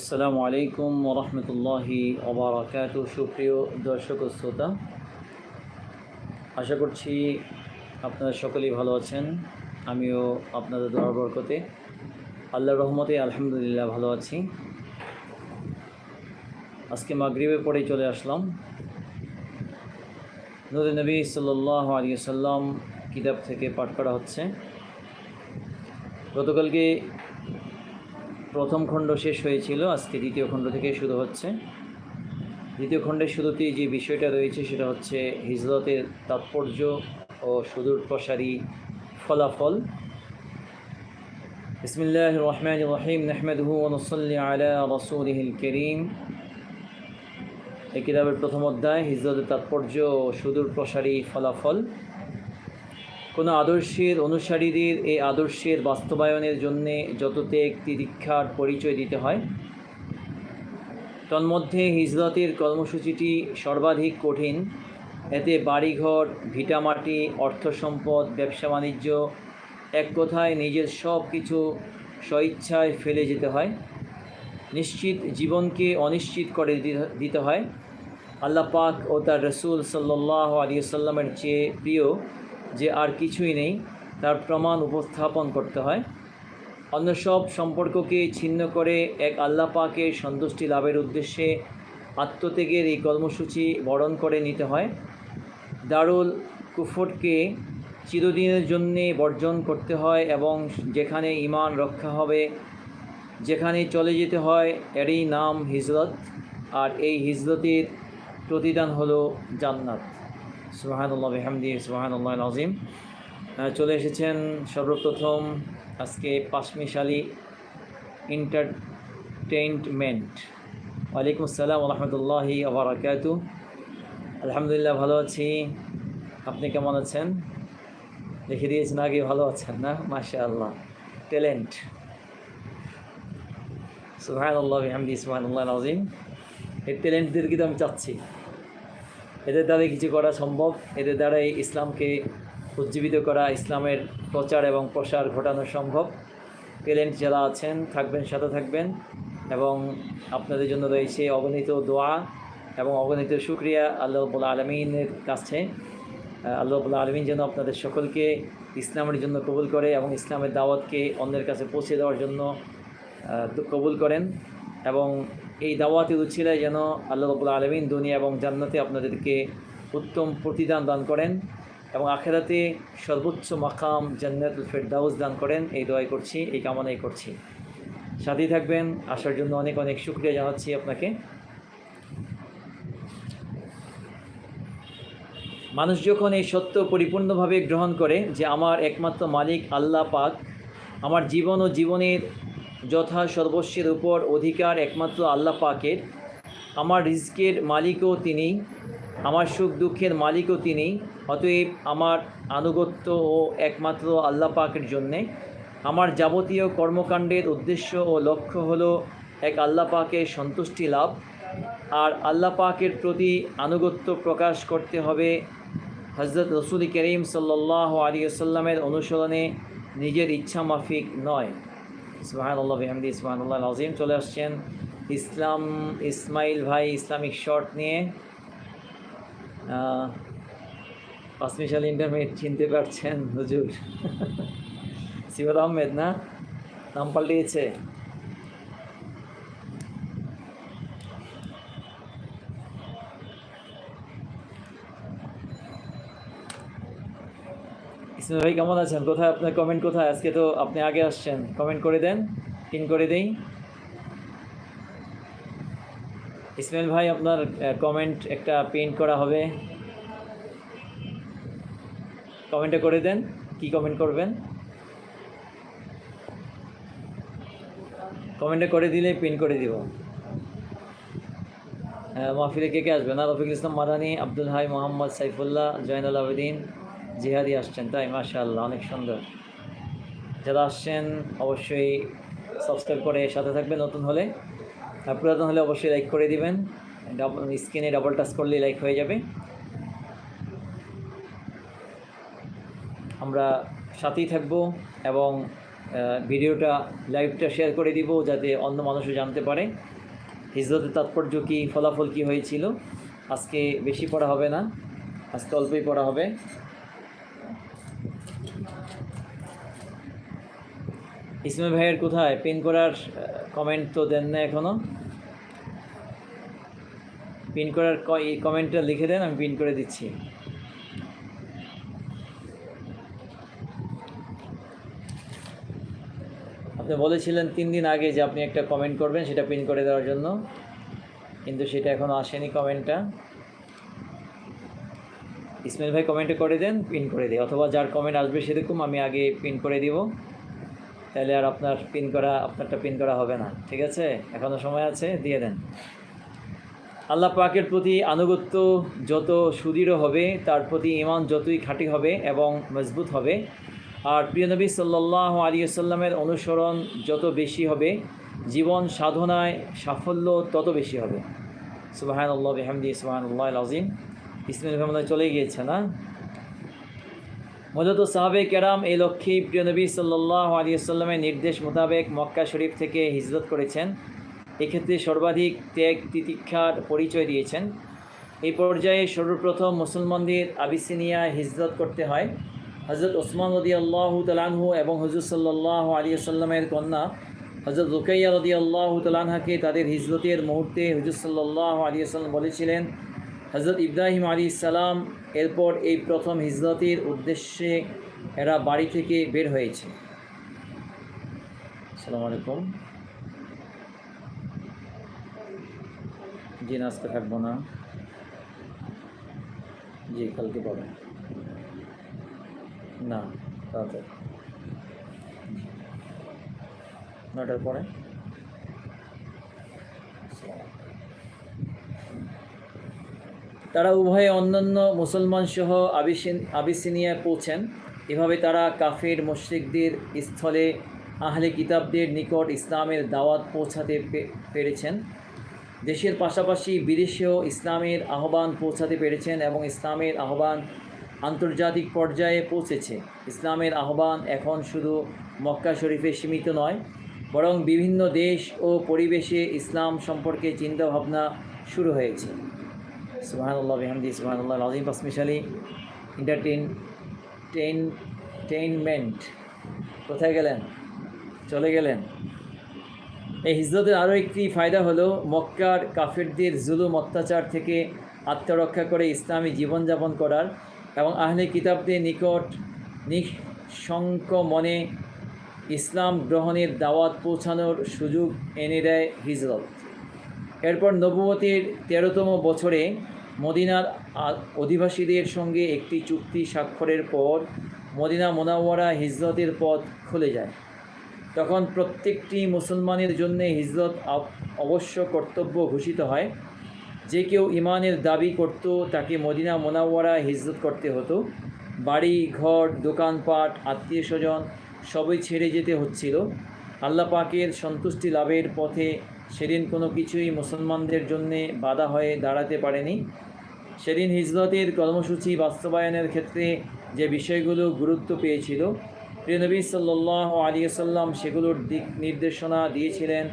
আসসালামু আলাইকুম ওরহমতুল্লাহি ওবরাকাত সুপ্রিয় দর্শক শ্রোতা, আশা করছি আপনারা সকলেই ভালো আছেন, আমিও আপনাদের দোয়ার বরকতে। আল্লাহর রহমতে আলহামদুলিল্লাহ ভালো আছি। আজকে মাগরিবে পড়ে চলে আসলাম। নদী নবী সাল্লাহ আলী সাল্লাম কিতাব থেকে পাঠ করা হচ্ছে। গতকালকে প্রথম খণ্ড শেষ হয়েছিল, আজকে দ্বিতীয় খণ্ড থেকে শুরু হচ্ছে। দ্বিতীয় খণ্ডের শুরুতেই যে বিষয়টা রয়েছে সেটা হচ্ছে হিজরতের তাৎপর্য ও সুদূর প্রসারী ফলাফল। বিসমিল্লাহ রহমান রহিম, নাহমেদহু ওনসল্লি আলা রসুলহিল করিম। এই কিতাবের প্রথম অধ্যায়, হিজরতের তাৎপর্য ও সুদূর প্রসারী ফলাফল। কোনো আদর্শের অনুসারীদের এই আদর্শের বাস্তবায়নের জন্যে যত ত্যাগ তিদীক্ষার পরিচয় দিতে হয়, তন্মধ্যে হিজরতের কর্মসূচিটি সর্বাধিক কঠিন। এতে বাড়িঘর, ভিটামাটি অর্থ সম্পদ ব্যবসা বাণিজ্য, এক কথায় নিজের সব কিছু স্বইচ্ছায় ফেলে যেতে হয়। নিশ্চিত জীবনকে অনিশ্চিত করে দিতে- দিতে হয়। আল্লাহ পাক ও তার রসুল সাল্লাহ আলিয়া সাল্লামের চেয়ে প্রিয় যে আর কিছুই নেই, তার প্রমাণ উপস্থাপন করতে হয়। অন্য সব সম্পর্ককে ছিন্ন করে এক আল্লাহ পাকের সন্তুষ্টি লাভের উদ্দেশ্যে আত্মত্যাগের এই কর্মসূচি বরণ করে নিতে হয়। দারুল কুফরকে চিরদিনের জন্যে বর্জন করতে হয় এবং যেখানে ইমান রক্ষা হবে, যেখানে চলে যেতে হয়, এরই নাম হিজরত। আর এই হিজরতের প্রতিদান হলো জান্নাত। সুবাহানুল্লাহ বেহামদি সুবাহানুল্লাহ নাজিম আহ, চলে এসেছেন সর্বপ্রথম আজকে পাঁচমিশালি এন্টারটেইনমেন্ট ওয়ালাইকুম আসসালাম রহমতুল্লাহি আবরাকাত আলহামদুলিল্লাহ ভালো আছি। আপনি কেমন আছেন? দেখে দিয়েছেন আগে ভালো আছেন না? মাশা আল্লাহ ট্যালেন্ট সুহান আল্লাহ হামদি সুহান আল্লাহ নাজিম এই ট্যালেন্টদেরকে তো আমি চাচ্ছি। এদের দ্বারাই কিছু করা সম্ভব। এদের দ্বারাই ইসলামকে উজ্জীবিত করা, ইসলামের প্রচার এবং প্রসার ঘটানো সম্ভব। ট্যালেন্ট যারা আছেন, থাকবেন, সাথে থাকবেন এবং আপনাদের জন্য রয়েছে অগণিত দোয়া এবং অগণিত শুক্রিয়া আল্লাহ আলমিনের কাছে। আল্লাহ আলমিন যেন আপনাদের সকলকে ইসলামের জন্য কবুল করে এবং ইসলামের দাওয়াতকে অন্যের কাছে পৌঁছে দেওয়ার জন্য কবুল করেন এবং এই দাওয়াতের উচ্ছিলায় যেন আল্লাহ রবুল্লা আলমিন দুনিয়া এবং জান্নাতে আপনাদেরকে উত্তম প্রতিদান দান করেন এবং আখেরাতে সর্বোচ্চ মাকাম জান্নাতুল ফেরদাউস দান করেন, এই দোয়াই করছি, এই কামনাই করছি। সাথেই থাকবেন, আসার জন্য অনেক অনেক শুক্রিয়া জানাচ্ছি আপনাকে। মানুষ যখন এই সত্য পরিপূর্ণভাবে গ্রহণ করে যে আমার একমাত্র মালিক আল্লাহ পাক, আমার জীবন ও জীবনের যথা সর্বস্বের উপর অধিকার একমাত্র আল্লাহ পাকের। আমার রিজকের মালিকও তিনি, আমার সুখ দুঃখের মালিকও তিনি, অতএব আমার আনুগত্য ও একমাত্র আল্লাহ পাকের জন্যে। আমার যাবতীয় কর্মকাণ্ডের উদ্দেশ্য ও লক্ষ্য হলো এক আল্লাহ পাকের সন্তুষ্টি লাভ। আর আল্লাহ পাকের প্রতি আনুগত্য প্রকাশ করতে হবে হজরত রসুল করিম সাল্লাহ আলী আসাল্লামের অনুসরণে। নিজের ইচ্ছা মাফিক নয়। বেহামদি ইসমাহানুল্লাহ নাজিম চলে আসছেন ইসলাম ইসমাইল ভাই ইসলামিক শর্ট নিয়ে। আহ, পাঁচমিশাল ইন্টারমিডিয়েট চিনতে পারছেন হুজুর। সিবাদ আহমেদ না? নাম পাল্টিয়েছে। ইসমাইল ভাই, কেমন আছেন? কোথায় আপনার কমেন্ট কোথায়? আজকে তো আপনি আগে আসছেন। কমেন্ট করে দেন পিন করে দেই। ইসমাইল ভাই, আপনার কমেন্ট একটা পিন করা হবে। কমেন্টে করে দেন, কি কমেন্ট করবেন? কমেন্টে করে দিলে পিন করে দিব। মাহফিলে কে কে আসবেন? রফিকুল ইসলাম মাদানি, আব্দুল হাই, মোহাম্মদ সাইফুল্লাহ, জয়নুল আবেদিন। জিহাদি আসছেন, তাই? মাশাআল্লাহ, অনেক সুন্দর। যারা আসছেন, অবশ্যই সাবস্ক্রাইব করে সাথে থাকবেন নতুন হলে। আর পুরাতন হলে অবশ্যই লাইক করে দিবেন। ডাবল স্ক্রিনে ডাবল টাচ করলে লাইক হয়ে যাবে। আমরা সাথেই থাকব এবং ভিডিওটা লাইভটা শেয়ার করে দিব যাতে অন্য মানুষও জানতে পারে। হিজরতের তাৎপর্য কী, ফলাফল কী হয়েছিল? আজকে বেশি পড়া হবে না। আজকে অল্পই পড়া হবে। ইসমাইল ভাইয়ের কোথায়? পিন করার কমেন্ট তো দেন না এখনও। পিন করার কমেন্টটা লিখে দেন, আমি পিন করে দিচ্ছি। আপনি বলেছিলেন তিন দিন আগে যে আপনি একটা কমেন্ট করবেন, সেটা পিন করে দেওয়ার জন্য। কিন্তু সেটা এখনও আসেনি কমেন্টটা ইসমাইল ভাই কমেন্টে করে দেন পিন করে দিই অথবা যার কমেন্ট আসবে সেরকম আমি আগে পিন করে দিব। তাহলে আর আপনার পিন করা, আপনারটা পিন করা হবে না। ঠিক আছে? এখনও সময় আছে? দিয়ে দেন। আল্লাহ পাকের প্রতি আনুগত্য যত সুদৃঢ় হবে, তার প্রতি ইমান যতই খাঁটি হবে এবং মজবুত হবে, আর প্রিয় নবী সাল্লাহ আলী সাল্লামের অনুসরণ যত বেশি হবে, জীবন সাধনায় সাফল্য তত বেশি হবে। সুবাহান আল্লাহ বেহামদি সুবাহান আল্লাহ আজিম ইসমাইল রহমান চলে গিয়েছে না? মূলত সাহাবে কেরাম এই লক্ষ্যেই প্রিয় নবী সাল্লাহ আলী সাল্লামের নির্দেশ মোতাবেক মক্কা শরীফ থেকে হিজরত করেছেন। এক্ষেত্রে সর্বাধিক ত্যাগ, তিতিক্ষার পরিচয় দিয়েছেন। এই পর্যায়ে সর্বপ্রথম মুসলমানদের আবিসিনিয়া হিজরত করতে হয়। হজরত ওসমান রদি আল্লাহ তালানহু এবং হজরত সাল্লাহ আলী সাল্লামের কন্যা হজরত রুকাইয়া রদি আল্লাহ তালানহাকে তাদের হিজরতের মুহূর্তে হুজুর সাল্লাহ আলী সাল্লাম বলেছিলেন হজরত ইব্রাহিম আলী সালাম এরপর এই প্রথম হিজরতের উদ্দেশ্যে এরা বাড়ি থেকে বের হয়েছে। আসসালামু আলাইকুম। জি না আজকে থাকব না। জি, কালকে পাবেন। না, তাড়াতাড়ি। নটার পরে? তারা উভয়ে অন্যান্য মুসলমান সহ আবিসিন, আবিসিনিয়ায় পৌঁছেন। এভাবে তারা কাফের মুশরিকদের স্থলে আহলে কিতাবদের নিকট ইসলামের দাওয়াত পৌঁছাতে পেরেছেন। দেশের পাশাপাশি বিদেশেও ইসলামের আহ্বান পৌঁছাতে পেরেছেন এবং ইসলামের আহ্বান আন্তর্জাতিক পর্যায়ে পৌঁছেছে। ইসলামের আহ্বান এখন শুধু মক্কা শরীফে সীমিত নয়, বরং বিভিন্ন দেশ ও পরিবেশে ইসলাম সম্পর্কে চিন্তাভাবনা শুরু হয়েছে। সুবাহান্লাহ বিহামদি সুবাহান্লাহ আজিম পাসমিশালি এন্টারটেন টেন টেনমেন্ট কোথায় গেলেন? চলে গেলেন। এই হিজরতের আরও একটি ফায়দা হলো, মক্কার কাফেরদের জুলুম, অত্যাচার থেকে আত্মরক্ষা করে ইসলামী জীবনযাপন করার এবং আহলে কিতাবদের নিকট নিঃশঙ্ক মনে ইসলাম গ্রহণের দাওয়াত পৌঁছানোর সুযোগ এনে দেয় হিজরত। এরপর নবুয়তের তেরোতম বছরে মদিনার অধিবাসীদের সঙ্গে একটি চুক্তি স্বাক্ষরের পর মদিনা মোনাওয়ারা হিজরতের পথ খুলে যায়। তখন প্রত্যেকটি মুসলমানের জন্য হিজরত অবশ্য কর্তব্য ঘোষিত হয়। যে কেউ ইমানের দাবি করত, তাকে মদিনা মোনাওয়ারা হিজরত করতে হতো। বাড়ি, ঘর, দোকানপাট আত্মীয় স্বজন সবই ছেড়ে যেতে হচ্ছিল। আল্লাহ পাকের সন্তুষ্টি লাভের পথে সেদিন কোনো কিছুই মুসলমানদের জন্যে বাধা হয়ে দাঁড়াতে পারেনি। সেদিন হিজরতের কর্মসূচি বাস্তবায়নের ক্ষেত্রে যে বিষয়গুলো গুরুত্ব পেয়েছিল প্রিয়নবী সাল্লাহ আলী সাল্লাম সেগুলোর দিক নির্দেশনা দিয়েছিলেন।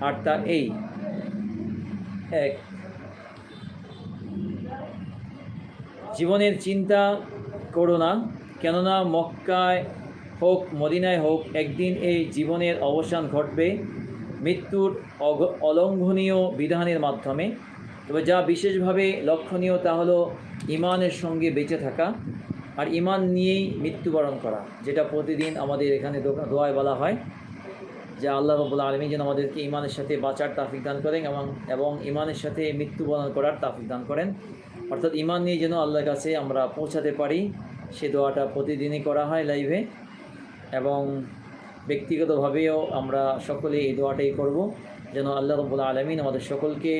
আর তা এই, এক, জীবনের চিন্তা করো না, কেননা মক্কায় হোক, মদিনায় হোক, একদিন এই জীবনের অবসান ঘটবে। মৃত্যুর অলঙ্ঘনীয় বিধানের মাধ্যমে। তবে যা বিশেষভাবে লক্ষণীয় তা হলো ইমানের সঙ্গে বেঁচে থাকা আর ইমান নিয়েই মৃত্যুবরণ করা, যেটা প্রতিদিন আমাদের এখানে দোয়ায় বলা হয়। যে আল্লাহ রবুল্লা আলমী যেন আমাদেরকে ইমানের সাথে বাঁচার তাফিক দান করেন এবং এবং ইমানের সাথে মৃত্যুবরণ করার তাফিক দান করেন। অর্থাৎ ইমান নিয়ে যেন আল্লাহর কাছে আমরা পৌঁছাতে পারি, সে দোয়াটা প্রতিদিনই করা হয় লাইভে এবং ব্যক্তিগতভাবেও আমরা সকলে এই দোয়াটাই করব, যেন আল্লাহ রবুল্লা আলমিন আমাদের সকলকে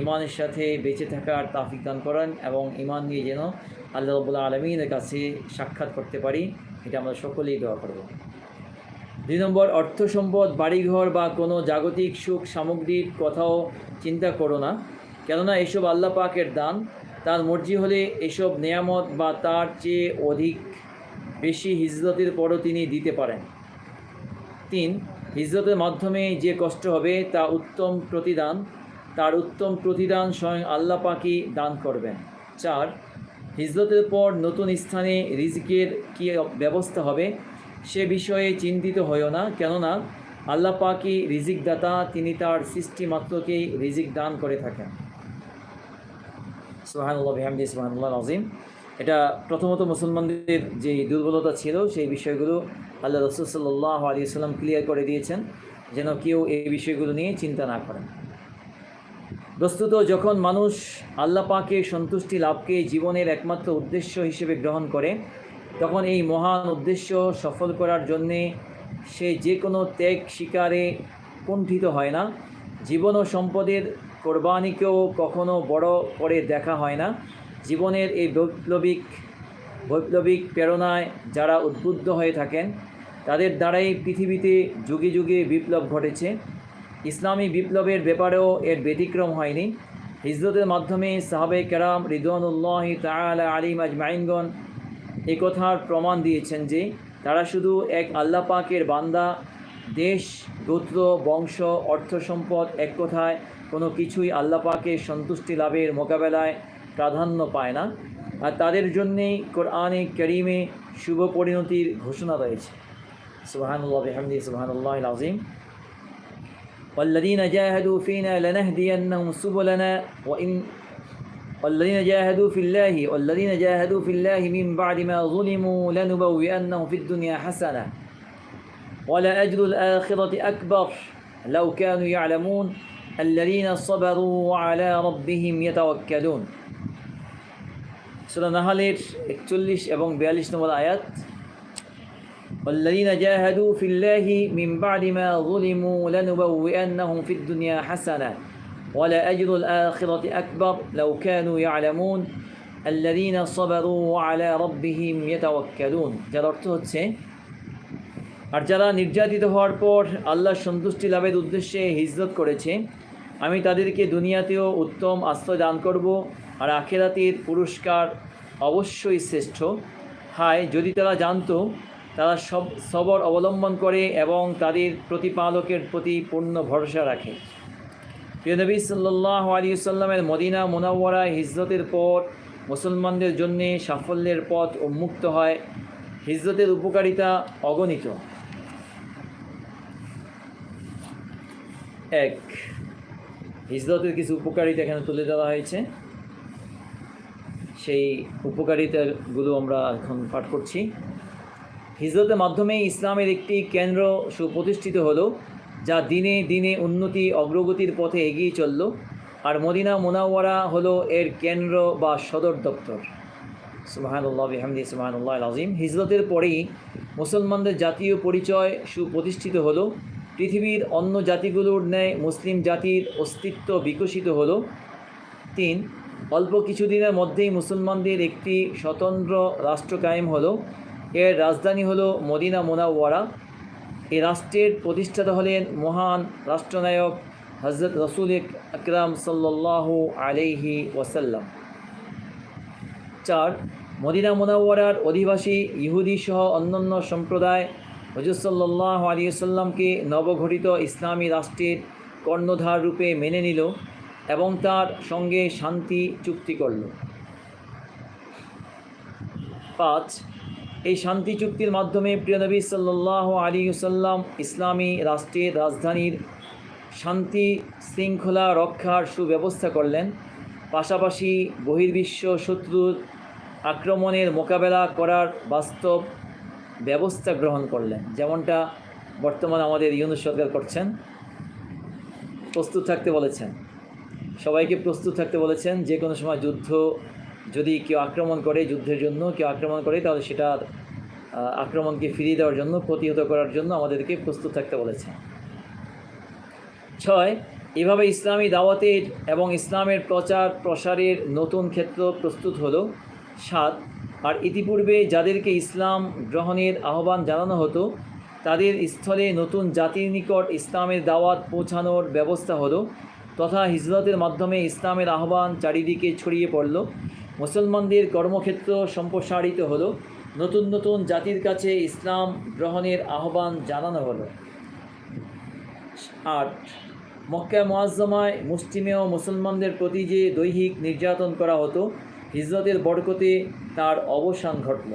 ইমানের সাথে বেঁচে থাকার তাফিক দান করেন এবং ইমান নিয়ে যেন আল্লাহ রবুল্লা আলমিনের কাছে সাক্ষাৎ করতে পারি, এটা আমরা সকলেই দোয়া করব। দুই নম্বর, অর্থ সম্পদ, বাড়িঘর বা কোনো জাগতিক সুখ সামগ্রীর কথাও চিন্তা করো না, কেননা এসব আল্লাহ পাকের দান, তার মর্জি হলে এসব নেয়ামত বা তার চেয়ে অধিক বেশি হিজরতের পরও তিনি দিতে পারেন। তিন, হিজরতের মাধ্যমে যে কষ্ট হবে তা উত্তম প্রতিদান, তার উত্তম প্রতিদান স্বয়ং আল্লাহ পাকি দান করবেন। চার, হিজরতের পর নতুন স্থানে রিজিকের কী ব্যবস্থা হবে সে বিষয়ে চিন্তিত হইও না, কেননা আল্লাহ পাকি রিজিক দাতা তিনি তার সৃষ্টি মাত্রকেই রিজিক দান করে থাকেন। সোহানুল্লাহ বিহামদি সোহানুল্লাহ আজিম এটা প্রথমত মুসলমানদের যে দুর্বলতা ছিল, সেই বিষয়গুলো আল্লাহ রসুল সাল্লাহ আলী সাল্লাম ক্লিয়ার করে দিয়েছেন, যেন কেউ এই বিষয়গুলো নিয়ে চিন্তা না করেন। বস্তুত যখন মানুষ আল্লাহ পাকের সন্তুষ্টি লাভকে জীবনের একমাত্র উদ্দেশ্য হিসেবে গ্রহণ করে, তখন এই মহান উদ্দেশ্য সফল করার জন্যে সে যে কোনো ত্যাগ শিকারে কুণ্ঠিত হয় না। জীবন ও সম্পদের কোরবানিকেও কখনো বড় করে দেখা হয় না। জীবনের এই বৈপ্লবিক বৈপ্লবিক প্রেরণায় যারা উদ্বুদ্ধ হয়ে থাকেন, তাদের দ্বারাই পৃথিবীতে যুগে যুগে বিপ্লব ঘটেছে। ইসলামী বিপ্লবের ব্যাপারেও এর ব্যতিক্রম হয়নি। হিজরতের মাধ্যমে সাহাবে কেরাম রিদওয়ানুল্লাহ তালা আলিম আজমাইনগণ এ কথার প্রমাণ দিয়েছেন যে তারা শুধু এক আল্লাহ পাকের বান্দা, দেশ, গোত্র, বংশ অর্থ সম্পদ এক কথায় কোনো কিছুই আল্লাহ পাকের সন্তুষ্টি লাভের মোকাবেলায় প্রাধান্য পায় না আর তাদের জন্যেই কোরআনে করিমে শুভ পরিণতির ঘোষণা রয়েছে সুবাহানুল্লাহ হামদি সুবাহানুল্লাহ আজিম والذين جاهدوا فينا لنهدينهم سبلنا وإن والذين جاهدوا في الله والذين جاهدوا في الله من بعد ما ظلموا لنبوئنهم في الدنيا حسنة ولأجر الآخرة أكبر لو كانوا يعلمون الذين صبروا وعلى ربهم يتوكلون سورة নাহালের একচল্লিশ এবং বিয়াল্লিশ নম্বর আয়াত والذين جاهدوا في الله من بعد ما ظلموا لنبوئنهم في الدنيا حسنة ولأجر الآخرة أكبر لو كانوا يعلمون الذين صبروا وعلى ربهم يتوكلون যার অর্থ হচ্ছে আর যারা নির্যাতিত হওয়ার পর আল্লাহর সন্তুষ্টি লাভের উদ্দেশ্যে হিজরত করেছে আমি তাদেরকে দুনিয়াতেও উত্তম আশ্রয় দান করব আর আখেরাতির পুরস্কার অবশ্যই শ্রেষ্ঠ। হায়, যদি তারা জানতো, তারা সব সবর অবলম্বন করে এবং তাদের প্রতিপালকের প্রতি পূর্ণ ভরসা রাখে। প্রিয় নবী সাল্লাহ আলী সাল্লামের মদিনা মোনাওয়ারায় হিজরতের পর মুসলমানদের জন্যে সাফল্যের পথ উন্মুক্ত হয়, হিজরতের উপকারিতা অগণিত। এক, হিজরতের কিছু উপকারিতা এখানে তুলে দেওয়া হয়েছে। সেই উপকারিতাগুলো আমরা এখন পাঠ করছি। হিজরতের মাধ্যমে ইসলামের একটি কেন্দ্র সুপ্রতিষ্ঠিত হলো, যা দিনে দিনে উন্নতি, অগ্রগতির পথে এগিয়ে চলল, আর মদিনা মোনাওয়ারা হলো এর কেন্দ্র বা সদর দপ্তর। সুবাহানুল্লাহ, বিহামদি, সুবাহানুল্লাহ আজিম হিজরতের পরেই মুসলমানদের জাতীয় পরিচয় সুপ্রতিষ্ঠিত হলো, পৃথিবীর অন্য জাতিগুলোর ন্যায় মুসলিম জাতির অস্তিত্ব বিকশিত হলো। তিন অল্প কিছুদিনের মধ্যেই মুসলমানদের একটি স্বতন্ত্র রাষ্ট্র কায়েম হলো। এর রাজধানী হলো মদিনা মোনাওয়ারা। এই রাষ্ট্রের প্রতিষ্ঠাতা হলেন মহান রাষ্ট্রনায়ক হজরত রসুল আকরাম সাল্লাহ আলাইহি ওয়াসাল্লাম। চার, মদিনা মোনাওয়ারার অধিবাসী ইহুদি সহ অন্যান্য সম্প্রদায় হজরত সাল্লাহ আলিয়াল্লামকে নবগঠিত ইসলামী রাষ্ট্রের কর্ণধার রূপে মেনে নিল। এবং তার সঙ্গে শান্তি চুক্তি করল। পাঁচ, এই শান্তি চুক্তির মাধ্যমে প্রিয়নবী সাল্লাহ আলী সাল্লাম ইসলামী রাষ্ট্রের রাজধানীর শান্তি শৃঙ্খলা রক্ষার সুব্যবস্থা করলেন। পাশাপাশি বহির্বিশ্ব শত্রুর আক্রমণের মোকাবেলা করার বাস্তব ব্যবস্থা গ্রহণ করলেন, যেমনটা বর্তমান আমাদের ইউনুস সরকার করছেন। প্রস্তুত থাকতে বলেছেন। সবাইকে প্রস্তুত থাকতে বলেছেন, যে কোনো সময় যুদ্ধ, যদি কেউ আক্রমণ করে যুদ্ধের জন্য, কেউ আক্রমণ করে, তাহলে সেটা আক্রমণকে ফিরিয়ে দেওয়ার জন্য, প্রতিহত করার জন্য আমাদেরকে প্রস্তুত থাকতে বলেছেন। ছয়, এভাবে ইসলামী দাওয়াতের এবং ইসলামের প্রচার প্রসারের নতুন ক্ষেত্র প্রস্তুত হলো। সাত, আর ইতিপূর্বে যাদেরকে ইসলাম গ্রহণের আহ্বান জানানো হতো, তাদের স্থলে নতুন জাতির নিকট ইসলামের দাওয়াত পৌঁছানোর ব্যবস্থা হলো। তথা হিজরতের মাধ্যমে ইসলামের আহ্বান চারিদিকে ছড়িয়ে পড়ল। মুসলমানদের কর্মক্ষেত্র সম্প্রসারিত হলো। নতুন নতুন জাতির কাছে ইসলাম গ্রহণের আহ্বান জানানো হলো। আট মক্কা মোয়াজ্জমায় মুসলিমেও মুসলমানদের প্রতি যে দৈহিক নির্যাতন করা হতো, হিজরতের বরকতে তার অবসান ঘটল।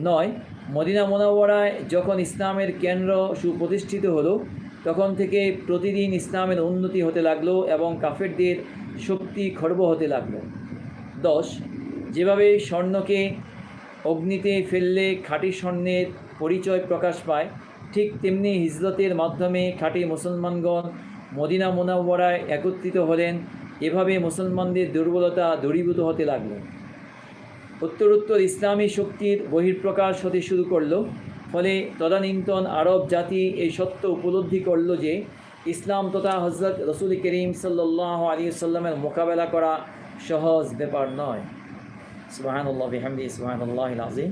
নয়, মদিনা মোনাওয়ারায় যখন ইসলামের কেন্দ্র সুপ্রতিষ্ঠিত হলো তখন থেকে প্রতিদিন ইসলামের উন্নতি হতে লাগল এবং কাফেরদের শক্তি খর্ব হতে লাগল। দশ, যেভাবে স্বর্ণকে অগ্নিতে ফেললে খাঁটি স্বর্ণের পরিচয় প্রকাশ পায়, ঠিক তেমনি হিজরতের মাধ্যমে খাঁটি মুসলমানগণ মদিনা মোনাওয়ারায় একত্রিত হলেন, এভাবে মুসলমানদের দুর্বলতা দূরীভূত হতে লাগল। উত্তরোত্তর ইসলামী শক্তির বহির্প্রকাশ হতে শুরু করল। ফলে তদানীন্তন আরব জাতি এই সত্য উপলব্ধি করল যে ইসলাম তথা হজরত রসুল করিম সাল্লাহ আলী সাল্লামের মোকাবেলা করা সহজ ব্যাপার নয়। সুবাহানুল্লাহ, বিহামদি সুবাহানুল্লাহ আজিম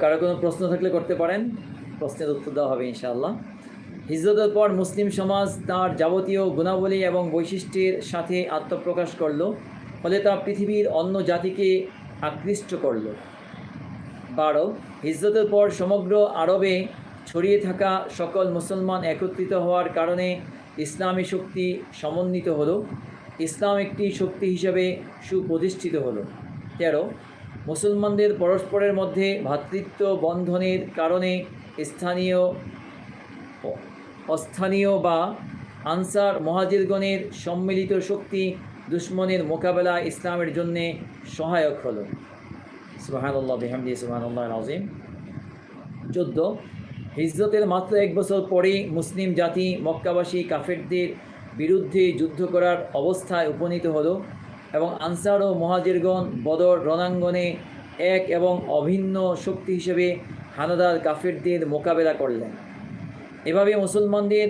কারও কোনো প্রশ্ন থাকলে করতে পারেন। প্রশ্নের উত্তর দেওয়া হবে ইনশাআল্লাহ। হিজরতের পর মুসলিম সমাজ তার যাবতীয় গুণাবলী এবং বৈশিষ্ট্যের সাথে আত্মপ্রকাশ করল। ফলে তা পৃথিবীর অন্য জাতিকে আকৃষ্ট করল। বারো, হিজরতের পর সমগ্র আরবে ছড়িয়ে থাকা সকল মুসলমান একত্রিত হওয়ার কারণে ইসলামী শক্তি সমন্বিত হলো। ইসলাম একটি শক্তি হিসেবে সুপ্রতিষ্ঠিত হলো। তেরো, মুসলমানদের পরস্পরের মধ্যে ভ্রাতৃত্ব বন্ধনের কারণে স্থানীয় অস্থানীয় বা আনসার মহাজিরগণের সম্মিলিত শক্তি দুশ্মনের মোকাবেলা ইসলামের জন্যে সহায়ক হলো। সুবাহানুল্লাহ, বিহামদি সুবাহানুল্লাহ আজিম চোদ্দ, হিজরতের মাত্র এক বছর পরেই মুসলিম জাতি মক্কাবাসী কাফেরদের বিরুদ্ধে যুদ্ধ করার অবস্থায় উপনীত হলো এবং আনসার ও মহাজিরগণ বদর রণাঙ্গনে এক এবং অভিন্ন শক্তি হিসেবে হানাদার কাফেরদের মোকাবেলা করলেন। এভাবে মুসলমানদের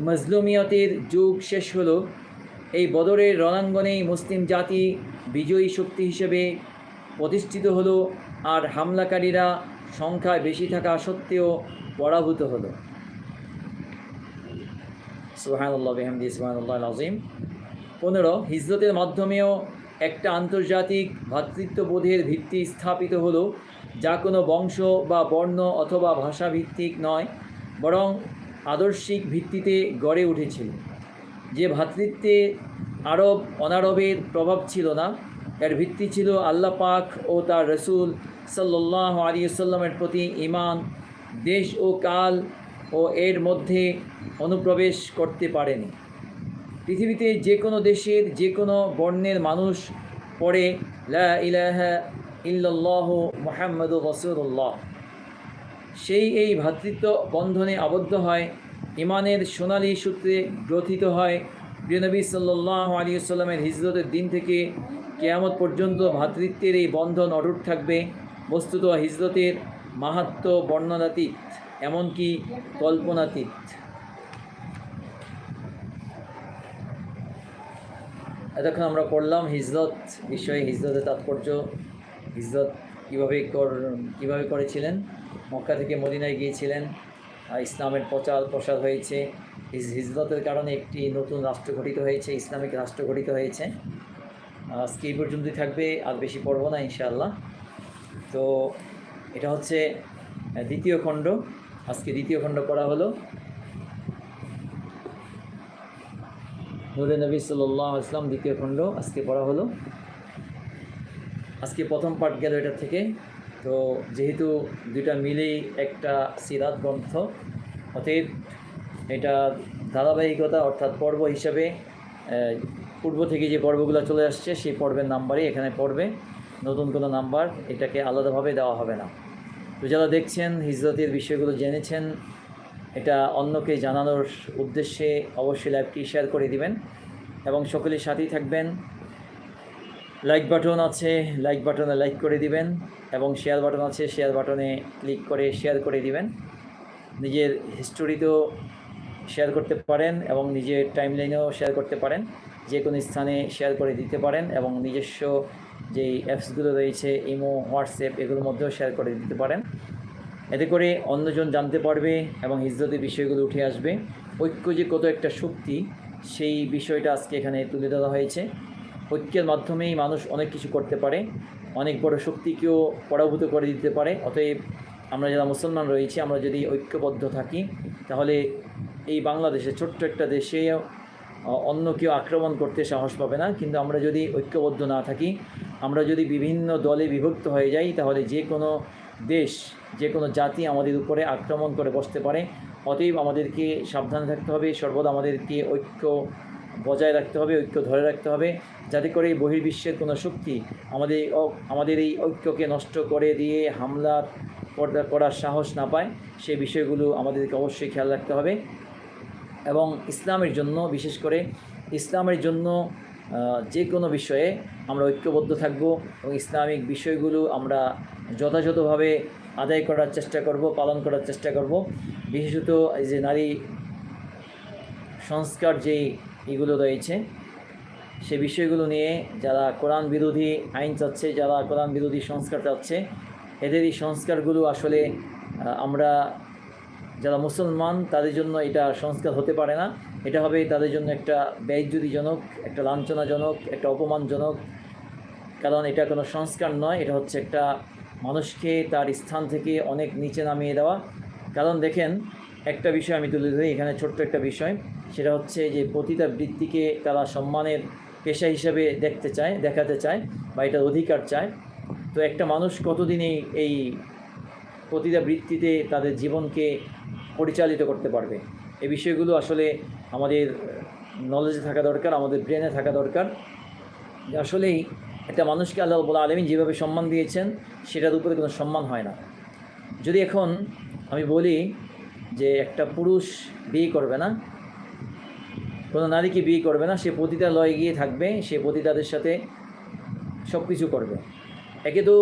মজলুমিয়তের যুগ শেষ হলো। এই বদরের রণাঙ্গনেই মুসলিম জাতি বিজয়ী শক্তি হিসেবে প্রতিষ্ঠিত হলো আর হামলাকারীরা সংখ্যায় বেশি থাকা সত্ত্বেও পরাভূত হলো। সুহানুল্লাহ বেহামদি আজিম পনেরো, হিজরতের মাধ্যমেও একটা আন্তর্জাতিক ভ্রাতৃত্ববোধের ভিত্তি স্থাপিত হলো, যা কোনো বংশ বা বর্ণ অথবা ভাষা ভিত্তিক নয়, বরং আদর্শিক ভিত্তিতে গড়ে উঠেছিল। যে ভ্রাতৃত্বে আরব অনারবের প্রভাব ছিল না, এর ভিত্তি ছিল আল্লাহ পাক ও তার রসুল সাল্লাহ আলিয়াল্লামের প্রতি ইমান দেশ ও কাল ও এর মধ্যে অনুপ্রবেশ করতে পারেনি। পৃথিবীতে যে কোনো দেশের, যে কোনো বর্ণের মানুষ পড়ে, লা ইলাহা মুহাম্মদুর রসুল্লাহ সেই এই ভ্রাতৃত্ব বন্ধনে আবদ্ধ হয় ইমানের সোনালি সূত্রে গ্রথিত হয়। প্রিয়নবী সাল্লাহ আলী সাল্লামের হিজরতের দিন থেকে কেয়ামত পর্যন্ত ভাতৃত্বের এই বন্ধন অটুট থাকবে। বস্তুত হিজরতের মাহাত্ম বর্ণনাতীত, এমনকি কল্পনাতীত। এতক্ষণ আমরা পড়লাম হিজরত বিষয়ে, হিজরতের তাৎপর্য, হিজরত কীভাবে কীভাবে করেছিলেন? মক্কা থেকে মদিনায় গিয়েছিলেন। ইসলামের প্রচার প্রসার হয়েছে। হিজ হিজরতের কারণে একটি নতুন রাষ্ট্র গঠিত হয়েছে, ইসলামিক রাষ্ট্র গঠিত হয়েছে। আজকে এই পর্যন্তই থাকবে, আর বেশি পড়ব না, ইনশাআল্লাহ। তো এটা হচ্ছে দ্বিতীয় খণ্ড। আজকে দ্বিতীয় খণ্ড পড়া হলো। নুরে নবী সাল্লাহ ইসলাম দ্বিতীয় খণ্ড আজকে পড়া হলো। আজকে প্রথম পার্ট গেল এটা থেকে। তো যেহেতু দুইটা মিলেই একটা সিরাত গ্রন্থ, অতএব এটা ধারাবাহিকতা অর্থাৎ পর্ব হিসাবে পূর্ব থেকে যে পর্বগুলো চলে আসছে, সেই পর্বের নাম্বারই এখানে পড়বে। নতুন কোনো নাম্বার এটাকে আলাদাভাবে দেওয়া হবে না। তো যারা দেখছেন, হিজরতের বিষয়গুলো জেনেছেন, এটা অন্যকে জানানোর উদ্দেশ্যে অবশ্যই লাইভটি শেয়ার করে দিবেন। এবং সকলের সাথেই থাকবেন। লাইক বাটন আছে লাইক বাটনে লাইক করে দিবেন এবং শেয়ার বাটন আছে শেয়ার বাটনে ক্লিক করে শেয়ার করে দিবেন। নিজের হিস্টোরিতেও শেয়ার করতে পারেন এবং নিজের টাইমলাইনেও শেয়ার করতে পারেন। যে কোনো স্থানে শেয়ার করে দিতে পারেন এবং নিজস্ব যেই অ্যাপসগুলো রয়েছে ইমো হোয়াটসঅ্যাপ এগুলোর মধ্যেও শেয়ার করে দিতে পারেন। এতে করে অন্যজন জানতে পারবে এবং হিজরতের বিষয়গুলো উঠে আসবে। ঐক্য যে কত একটা শক্তি, সেই বিষয়টা আজকে এখানে তুলে ধরা হয়েছে। ঐক্যের মাধ্যমেই মানুষ অনেক কিছু করতে পারে, অনেক বড় শক্তিকেও পরাভূত করে দিতে পারে। অতএব আমরা যারা মুসলমান রয়েছি, আমরা যদি ঐক্যবদ্ধ থাকি, তাহলে এই বাংলাদেশে, ছোট্ট একটা দেশে অন্য কেউ আক্রমণ করতে সাহস পাবে না। কিন্তু আমরা যদি ঐক্যবদ্ধ না থাকি, আমরা যদি বিভিন্ন দলে বিভক্ত হয়ে যাই, তাহলে যে কোনো দেশ, যে কোনো জাতি আমাদের উপরে আক্রমণ করে বসতে পারে। অতএব আমাদেরকে সাবধানে থাকতে হবে। সর্বদা আমাদেরকে ঐক্য বজায় রাখতে হবে, ঐক্য ধরে রাখতে হবে, যাতে করে এই বহির্বিশ্বের কোনো শক্তি আমাদের আমাদের এই ঐক্যকে নষ্ট করে দিয়ে হামলার করা- করার সাহস না পায়, সে বিষয়গুলো আমাদেরকে অবশ্যই খেয়াল রাখতে হবে। এবং ইসলামের জন্য, বিশেষ করে ইসলামের জন্য যে কোনো বিষয়ে আমরা ঐক্যবদ্ধ থাকব এবং ইসলামিক বিষয়গুলো আমরা যথাযথভাবে আদায় করার চেষ্টা করব, পালন করার চেষ্টা করব। বিশেষত এই যে নারী সংস্কার যেই এগুলো রয়েছে। সে বিষয়গুলো নিয়ে যারা কোরআন বিরোধী আইন চাচ্ছে, যারা কোরআন বিরোধী সংস্কার চাচ্ছে, এদের এই সংস্কারগুলো আসলে আমরা যারা মুসলমান, তাদের জন্য এটা সংস্কার হতে পারে না। এটা হবে তাদের জন্য একটা ব্যয়জ্যুতিজনক একটা লাঞ্ছনাজনক, একটা অপমানজনক। কারণ এটা কোনো সংস্কার নয়, এটা হচ্ছে একটা মানুষকে তার স্থান থেকে অনেক নিচে নামিয়ে দেওয়া। কারণ দেখেন, একটা বিষয় আমি তুলে ধরি, এখানে ছোট্ট একটা বিষয়। সেটা হচ্ছে যে পতিতা বৃত্তিকে তারা সম্মানের পেশা হিসেবে দেখতে চায়, দেখাতে চায় বা এটার অধিকার চায়। তো একটা মানুষ কতদিন এই এই প্রতিটা বৃত্তিতে তাদের জীবনকে পরিচালিত করতে পারবে? এই বিষয়গুলো আসলে আমাদের নলেজে থাকা দরকার, আমাদের ব্রেনে থাকা দরকার। আসলেই একটা মানুষকে আল্লাহ বলা আলমিন যেভাবে সম্মান দিয়েছেন, সেটার উপরে কোনো সম্মান হয় না। যদি এখন আমি বলি যে একটা পুরুষ বিয়ে করবে না কোনো নারীকে বিয়ে করবে না, সে পতিতালয়ে গিয়ে থাকবে, সে পতিতাদের সাথে সব কিছু করবে। একে তো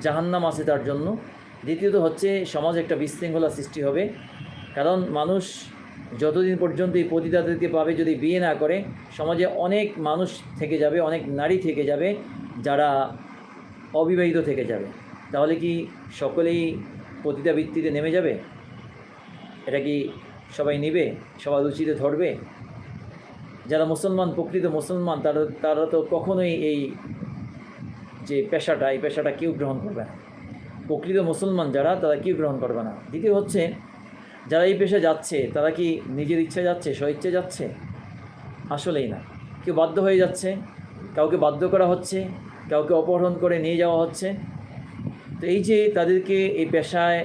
জাহান্নাম আছে তার জন্য। দ্বিতীয়ত হচ্ছে, সমাজ একটা বিশৃঙ্খলা সৃষ্টি হবে। কারণ মানুষ যতদিন পর্যন্ত এই পতিতাদেরকে পাবে, যদি বিয়ে না করে, সমাজে অনেক মানুষ থেকে যাবে, অনেক নারী থেকে যাবে, যারা অবিবাহিত থেকে যাবে। তাহলে কি সকলেই পতিতা বৃত্তিতে নেমে যাবে? এটা কি সবাই নেবে? সবাই রুচিতে ধরবে? যারা মুসলমান, প্রকৃত মুসলমান, তারা তারা তো কখনোই এই যে পেশাটা, এই পেশাটা কেউ গ্রহণ করবে না। প্রকৃত মুসলমান যারা, তারা কেউ গ্রহণ করবে না। দ্বিতীয় হচ্ছে, যারা এই পেশা যাচ্ছে, তারা কি নিজের ইচ্ছে যাচ্ছে, স্বইচ্ছে যাচ্ছে? আসলেই না। কেউ বাধ্য হয়ে যাচ্ছে, কাউকে বাধ্য করা হচ্ছে, কাউকে অপহরণ করে নিয়ে যাওয়া হচ্ছে। তো এই যে তাদেরকে এই পেশায়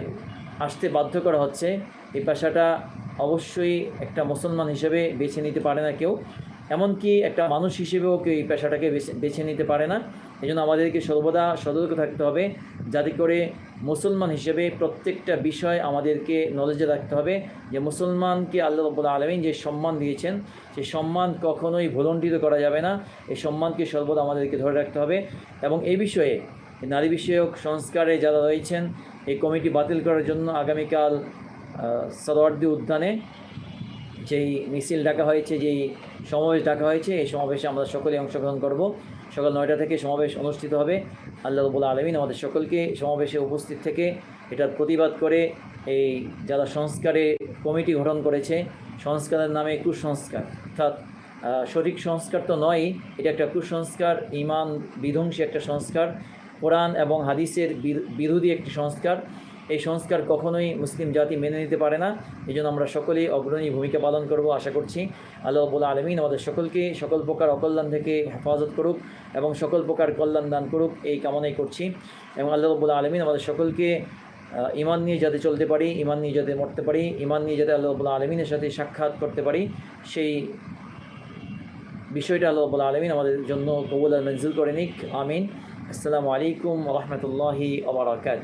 আসতে বাধ্য করা হচ্ছে, এই পেশাটা অবশ্যই একটা মুসলমান হিসেবে বেছে নিতে পারে না কেউ। এমনকি একটা মানুষ হিসেবেও কেউ এই পেশাটাকে বেছে নিতে পারে না। এই জন্য আমাদেরকে সর্বদা সতর্ক থাকতে হবে, যাতে করে মুসলমান হিসেবে প্রত্যেকটা বিষয় আমাদেরকে নলেজে রাখতে হবে যে মুসলমানকে আল্লাহ রব্বুল আলমিন যে সম্মান দিয়েছেন সেই সম্মান কখনোই ভুলণ্ঠিত করা যাবে না। এই সম্মানকে সর্বদা আমাদেরকে ধরে রাখতে হবে এবং এই বিষয়ে নারী বিষয়ক সংস্কারে যারা রয়েছেন, এই কমিটি বাতিল করার জন্য আগামীকাল সদওয়ার্দি উদ্যানে যেই মিছিল ডাকা হয়েছে, যেই সমাবেশ ডাকা হয়েছে, এই সমাবেশে আমরা সকলে অংশগ্রহণ করব। সকাল নয়টা থেকে সমাবেশ অনুষ্ঠিত হবে। আল্লাহ রবুল আলমিন আমাদের সকলকে সমাবেশে উপস্থিত থেকে এটার প্রতিবাদ করে এই যারা সংস্কারে কমিটি গঠন করেছে, সংস্কারের নামে কুসংস্কার, অর্থাৎ সঠিক সংস্কার তো নয় এটা একটা কুসংস্কার ইমান বিধ্বংসী একটা সংস্কার, কোরআন এবং হাদিসের বির- বিরোধী একটি সংস্কার। এই সংস্কার কখনোই মুসলিম জাতি মেনে নিতে পারে না। এই জন্য আমরা সকলেই অগ্রণী ভূমিকা পালন করব, আশা করছি। আল্লাহ রব্বুল আলমিন আমাদের সকলকে সকল প্রকার অকল্যাণ থেকে হেফাজত করুক এবং সকল প্রকার কল্যাণ দান করুক, এই কামনাই করছি। এবং আল্লাহ রব্বুল আলমিন আমাদের সকলকে ইমান নিয়ে যাতে চলতে পারি ইমান নিয়ে যাতে মরতে পারি ইমান নিয়ে যাতে আল্লাহ রব্বুল আলমিনের সাথে সাক্ষাৎ করতে পারি, সেই বিষয়টা আল্লাহ রব্বুল আলমিন আমাদের জন্য কবুল আর মঞ্জুর করে নিক। আমিন। আসসালামু আলাইকুম রহমতুল্লাহি আবরাকাত